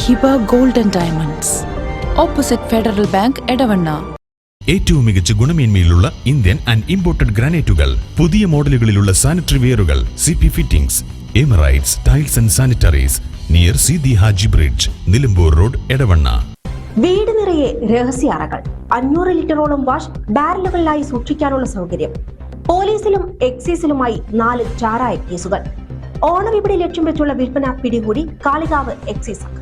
Hiba Golden Diamonds. Opposite Federal Bank Edavanna. ഏറ്റവും മികച്ച ഗുണമേന്മയിലുള്ള ഇന്ത്യൻ ആൻഡ് ഇമ്പോർട്ടഡ് ഗ്രാനൈറ്റുകൾ പുതിയ മോഡലുകളിലുള്ള sanitary വെയറുകൾ C P fittings Emirates tiles and sanitaries near C the Haji bridge Nilambur road Edavanna. വീട് നിറയെ രഹസ്യ അറകൾ അഞ്ഞൂറ് ലിറ്ററോളം വാഷ് ബാരലുകളിലായി സൂക്ഷിക്കാനുള്ള സൗകര്യം. പോലീസിലും എക്സൈസിലുമായി നാല് ചാരായ കേസുകൾ. ഓണവിപണി ലക്ഷ്യം വെച്ചുള്ള വിൽപ്പന പിടികൂടി കാളികാവ് എക്സൈസ് സംഘം.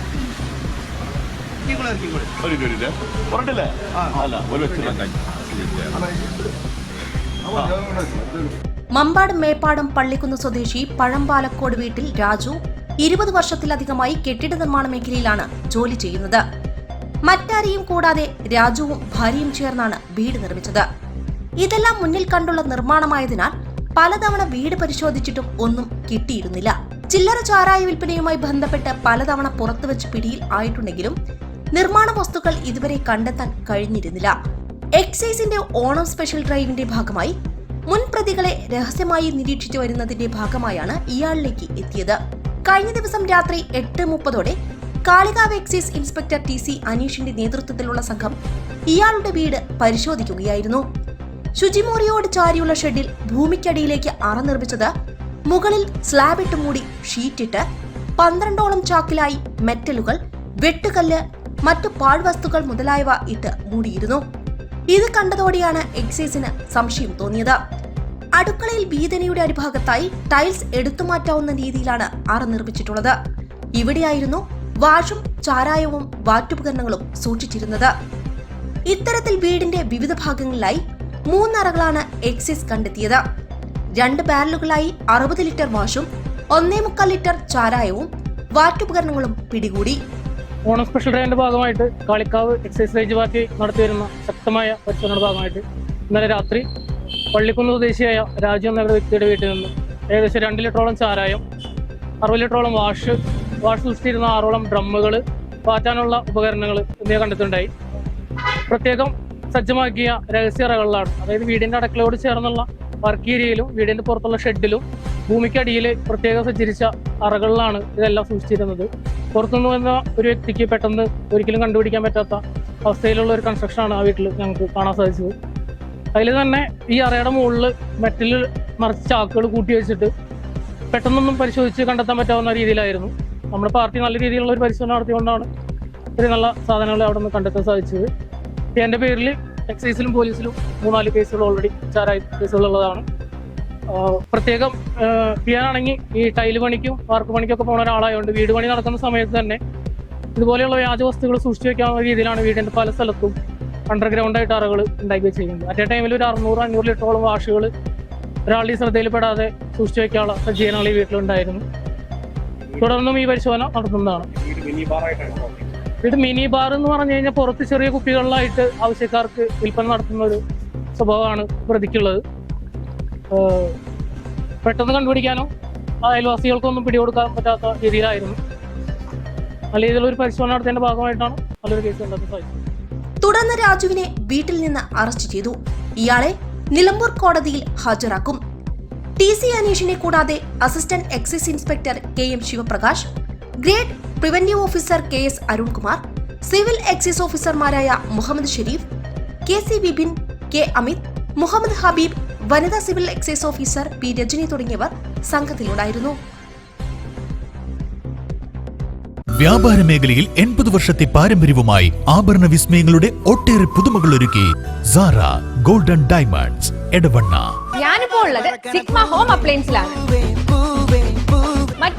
ഒരു മിനിറ്റ് പറഞ്ഞിട്ടില്ലേ അല്ല ഒരു വെച്ചില്ല മമ്പാട് മേപ്പാടം പള്ളിക്കുന്ന് സ്വദേശി പഴമ്പാലക്കോട് വീട്ടിൽ രാജു ഇരുപത് വർഷത്തിലധികമായി കെട്ടിട നിർമ്മാണ മേഖലയിലാണ് ജോലി ചെയ്യുന്നത്. മറ്റാരെയും കൂടാതെ രാജുവും ഭാര്യയും ചേർന്നാണ് വീട് നിർമ്മിച്ചത്. ഇതെല്ലാം മുന്നിൽ കണ്ടുള്ള നിർമ്മാണമായതിനാൽ പലതവണ വീട് പരിശോധിച്ചിട്ടും ഒന്നും കിട്ടിയിരുന്നില്ല. ചില്ലറ ചാരായ വിൽപ്പനയുമായി ബന്ധപ്പെട്ട് പലതവണ പുറത്തുവച്ച് പിടിയിൽ ആയിട്ടുണ്ടെങ്കിലും നിർമ്മാണ വസ്തുക്കൾ ഇതുവരെ കണ്ടെത്താൻ കഴിഞ്ഞിരുന്നില്ല. എക്സൈസിന്റെ ഓണം സ്പെഷ്യൽ ഡ്രൈവിന്റെ ഭാഗമായി മുൻ പ്രതികളെ രഹസ്യമായി നിരീക്ഷിച്ചു വരുന്നതിന്റെ ഭാഗമായാണ് ഇയാളിലേക്ക് എത്തിയത്. കഴിഞ്ഞ ദിവസം രാത്രി എട്ട് മുപ്പതോടെ Kalikavu excise inspector T C അനീഷിന്റെ നേതൃത്വത്തിലുള്ള സംഘം ഇയാളുടെ വീട് പരിശോധിക്കുകയായിരുന്നു. ശുചിമോറിയോട് ചാരിയുള്ള ഷെഡിൽ ഭൂമിക്കടിയിലേക്ക് അറ നിർമ്മിച്ചത് മുകളിൽ സ്ലാബിട്ട് മൂടി ഷീറ്റിട്ട് പന്ത്രണ്ടോളം ചാക്കിലായി മെറ്റലുകൾ വെട്ടുകല്ല് മറ്റു പാഴ്വസ്തുക്കൾ മുതലായവ ഇട്ട് മൂടിയിരുന്നു. ഇത് കണ്ടതോടെയാണ് എക്സൈസിന് സംശയം തോന്നിയത്. അടുക്കളയിൽ വീതനയുടെ അടിഭാഗത്തായി ടൈൽസ് എടുത്തു മാറ്റാവുന്ന രീതിയിലാണ് അറ നിർമ്മിച്ചിട്ടുള്ളത്. ഇവിടെയായിരുന്നു വാഷും ചാരായവും വാറ്റുപകരണങ്ങളും സൂക്ഷിച്ചിരുന്നത്. ഇത്തരത്തിൽ വീടിന്റെ വിവിധ ഭാഗങ്ങളിലായി മൂന്നറകളാണ് എക്സൈസ് കണ്ടെത്തിയത്. രണ്ട് ബാരലുകളായി അറുപത് ലിറ്റർ വാഷും ഒന്നേ മുക്കാൽ ലിറ്റർ ചാരായവും വാറ്റുപകരണങ്ങളും പിടികൂടി. ഓണം സ്പെഷ്യൽ ഡേയുടെ ഭാഗമായിട്ട് കാളിക്കാവ് എക്സൈസ് റേഞ്ച് പാർട്ടി നടത്തിവരുന്ന ശക്തമായ പരിശോധനയുടെ ഭാഗമായിട്ട് ഇന്നലെ രാത്രി പള്ളിക്കുന്ന് സ്വദേശിയായ രാജു എന്ന വ്യക്തിയുടെ വീട്ടിൽ നിന്ന് ഏകദേശം രണ്ട് ലിറ്ററോളം ചാരായം അറുപത് ലിറ്ററോളം വാഷ് വാഷ് സൂക്ഷിച്ചിരുന്ന ആറോളം ഡ്രമ്മുകൾ പാറ്റാനുള്ള ഉപകരണങ്ങൾ എന്നിവ കണ്ടെത്തുണ്ടായി പ്രത്യേകം സജ്ജമാക്കിയ രഹസ്യ അറകളിലാണ്. അതായത് വീടിന്റെ അടക്കളയോട് ചേർന്നുള്ള വർക്ക് ഏരിയയിലും വീടിന്റെ പുറത്തുള്ള ഷെഡിലും ഭൂമിക്കടിയിൽ പ്രത്യേകം സജ്ജരിച്ച അറകളിലാണ് ഇതെല്ലാം സൂക്ഷിച്ചിരുന്നത്. പുറത്തുനിന്ന് വന്ന ഒരു വ്യക്തിക്ക് പെട്ടെന്ന് ഒരിക്കലും കണ്ടുപിടിക്കാൻ പറ്റാത്ത അവസ്ഥയിലുള്ള ഒരു കൺസ്ട്രക്ഷനാണ് ആ വീട്ടിൽ ഞങ്ങൾക്ക് കാണാൻ സാധിച്ചത്. അതിൽ തന്നെ ഈ അറയുടെ മുകളിൽ മെറ്റൽ നിറച്ച് ചാക്കുകൾ കൂട്ടി വെച്ചിട്ട് പെട്ടെന്നൊന്നും പരിശോധിച്ച് കണ്ടെത്താൻ പറ്റാവുന്ന രീതിയിലായിരുന്നു. നമ്മുടെ പാർട്ടി നല്ല രീതിയിലുള്ള ഒരു പരിശോധന നടത്തിക്കൊണ്ടാണ് ഒരു നല്ല സാധനങ്ങൾ അവിടെ നിന്ന് കണ്ടെത്താൻ സാധിച്ചത്. എന്റെ പേരിൽ എക്സൈസിലും പോലീസിലും മൂന്നാൽ കേസുകൾ ഓൾറെഡി ചാരായ കേസുകളുള്ളതാണ് പ്രത്യേകം പിയാനാണെങ്കിൽ ഈ ടൈൽ പണിക്കും വാർക്ക് പണിക്കൊക്കെ പോകുന്ന ഒരാളായതുകൊണ്ട് വീട് പണി നടക്കുന്ന സമയത്ത് തന്നെ ഇതുപോലെയുള്ള വ്യാജ വസ്തുക്കൾ സൂക്ഷിച്ചു വെക്കാവുന്ന രീതിയിലാണ് വീടിന്റെ പല സ്ഥലത്തും അണ്ടർഗ്രൗണ്ട് ആയിട്ട് അറകൾ ഉണ്ടാക്കി വെച്ചിരിക്കുന്നത്. അറ്റേ ടൈമിൽ ഒരു അറുന്നൂറ് അഞ്ഞൂറ് ലിറ്ററോളം വാഷുകൾ ഒരാളുടെ ശ്രദ്ധയിൽപ്പെടാതെ സൂക്ഷിച്ചു വെക്കാനുള്ള സജ്ജീകരണങ്ങൾ ഈ വീട്ടിലുണ്ടായിരുന്നു തുടർന്നും ഈ പരിശോധന നടത്തുന്നതാണ്. ഇത് മിനി ബാർ എന്ന് പറഞ്ഞു കഴിഞ്ഞാൽ പുറത്ത് ചെറിയ കുപ്പികളിലായിട്ട് ആവശ്യക്കാർക്ക് വിൽപ്പന നടത്തുന്ന ഒരു സ്വഭാവമാണ് പ്രതിക്കുള്ളത്. പെട്ടെന്ന് കണ്ടുപിടിക്കാനോ? അയൽവാസികൾക്കൊന്നും പിടികൊടുക്കാൻ പറ്റാത്ത രീതിയിലായിരുന്നു. നല്ല രീതിയിലുള്ള ഒരു പരിശോധന നടത്തിയതിന്റെ ഭാഗമായിട്ടാണ് നല്ലൊരു കേസ് കണ്ടെത്താൻ തുടർന്ന് രാജുവിനെ വീട്ടിൽ നിന്ന് അറസ്റ്റ് ചെയ്തു. ഇയാളെ നിലമ്പൂർ കോടതിയിൽ ഹാജരാക്കും. ടി സി അനീഷിനെ കൂടാതെ assistant excise inspector K M Sivaprakash grade preventive officer K S Arunkumar civil excise ഓഫീസർമാരായ Muhammad Sharif K C Bibin K Amit Muhammad Habib വനിതാ civil excise officer P Rajani തുടങ്ങിയവർ സംഘത്തിലുണ്ടായിരുന്നു. വ്യാപാര മേഖലയിൽ എൺപത് വർഷത്തെ പാരമ്പര്യവുമായി ആഭരണ വിസ്മയങ്ങളുടെ ഒട്ടേറെ പുതുമകൾ ഒരുക്കി സാറ ഗോൾഡൻ ഡയമണ്ട്സ് എടവണ്ണ. ഞാനിപ്പോ ഉള്ളത് സിഗ്മ ഹോം അപ്ലയൻസിലാണ്